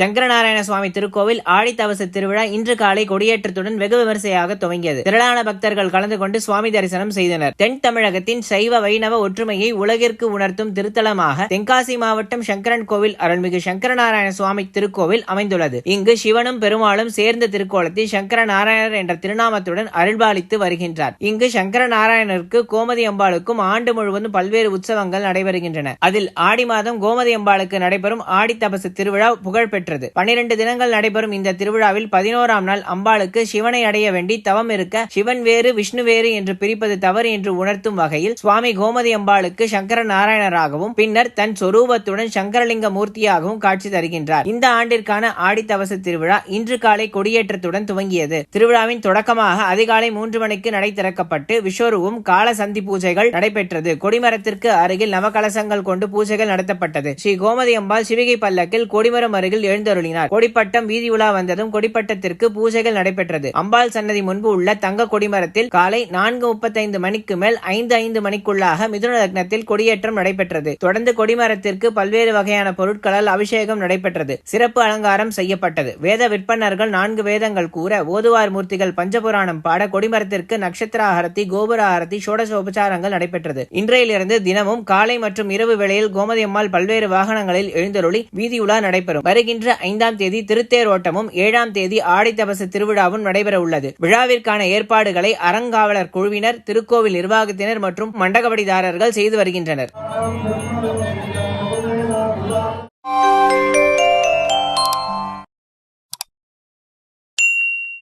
சங்கரநாராயண சுவாமி திருக்கோவில் ஆடித்தவச திருவிழா இன்று காலை கொடியேற்றத்துடன் வெகு விமரிசையாக துவங்கியது. திரளான பக்தர்கள் கலந்து கொண்டு சுவாமி தரிசனம் செய்தனர். தென் தமிழகத்தின் சைவ வைணவ ஒற்றுமையை உலகிற்கு உணர்த்தும் திருத்தலமாக தென்காசி மாவட்டம் சங்கரன் கோவில் அருள்மிகு சங்கரநாராயண சுவாமி திருக்கோவில் அமைந்துள்ளது. இங்கு சிவனும் பெருமாளும் சேர்ந்த திருக்கோலத்தில் சங்கர நாராயணர் என்ற திருநாமத்துடன் அருள்பாலித்து வருகின்றார். இங்கு சங்கர நாராயணருக்கு கோமதி அம்பாளுக்கும் ஆண்டு முழுவதும் பல்வேறு உற்சவங்கள் நடைபெறுகின்றன. அதில் ஆடி மாதம் கோமதி அம்பாளுக்கு நடைபெறும் ஆடி தபசு திருவிழா புகழ் பெற்றது பனிரெண்டு தினங்கள் நடைபெறும் இந்த திருவிழாவில் பதினோராம் நாள் அம்பாளுக்கு சிவனை அடைய வேண்டி தவம் இருக்க சிவன் வேறு விஷ்ணு வேறு என்று பிரிப்பது தவறு என்று உணர்த்தும் வகையில் சுவாமி கோமதி அம்பாளுக்கு சங்கர நாராயணராகவும் பின்னர் தன் சொரூபத்துடன் சங்கரலிங்க மூர்த்தியாகவும் காட்சி தருகின்றார். இந்த ஆண்டிற்கான ஆடித்தவச திருவிழா இன்று காலை கொடியேற்றத்துடன் துவங்கியது. திருவிழாவின் தொடக்கமாக அதிகாலை மூன்று மணிக்கு நடை திறக்கப்பட்டு விஸ்வரூபம் கால சந்தி பூஜைகள் நடைபெற்றது. கொடிமரத்திற்கு அருகில் நவகலசங்கள் கொண்டு பூஜைகள் நடத்தப்பட்டது. ஸ்ரீ கோமதி அம்பாள் சிவிகை பல்லக்கில் கொடிமரம் அருகில் எழுந்தருளினார். கொடிப்பட்டம் வீதி உலா வந்ததும் கொடிப்பட்டத்திற்கு பூஜைகள் நடைபெற்றது. அம்பாள் சன்னதி முன்பு உள்ள தங்க கொடிமரத்தில் காலை நான்கு முப்பத்தைந்து மணிக்கு மேல் ஐந்து ஐந்து மணிக்குள்ளாக மிதுன லக்னத்தில் கொடியேற்றம் நடைபெற்றது. தொடர்ந்து கொடிமரத்திற்கு பல்வேறு வகையான பொருட்களால் அபிஷேகம் நடைபெற்றது. சிறப்பு அலங்காரம் செய்யப்பட்டது. வேத விற்பனர்கள் நான்கு வேதங்கள் கூற ஓதுவார் மூர்த்திகள் பஞ்சபுராணம் பாட கொடிமரத்திற்கு நட்சத்திர ஆரத்தி கோபுர ஆரத்தி ஷோடசோபச்சாரங்கள் நடைபெற்றது. இன்றையிலிருந்து தினமும் காலை மற்றும் இரவு வேளையில் கோமதி அம்மாள் பல்வேறு வாகனங்களில் எழுந்தருளி வீதியுலா நடைபெறும். வருகின்ற ஐந்தாம் தேதி திருத்தேர் ஓட்டமும் ஏழாம் தேதி ஆடித்தபசு திருவிழாவும் நடைபெற உள்ளது விழாவிற்கான ஏற்பாடுகளை அறங்காவலர் குழுவினர் திருக்கோவில் நிர்வாகத்தினர் மற்றும் மண்டகவடிதாரர்கள் செய்து வருகின்றனர்.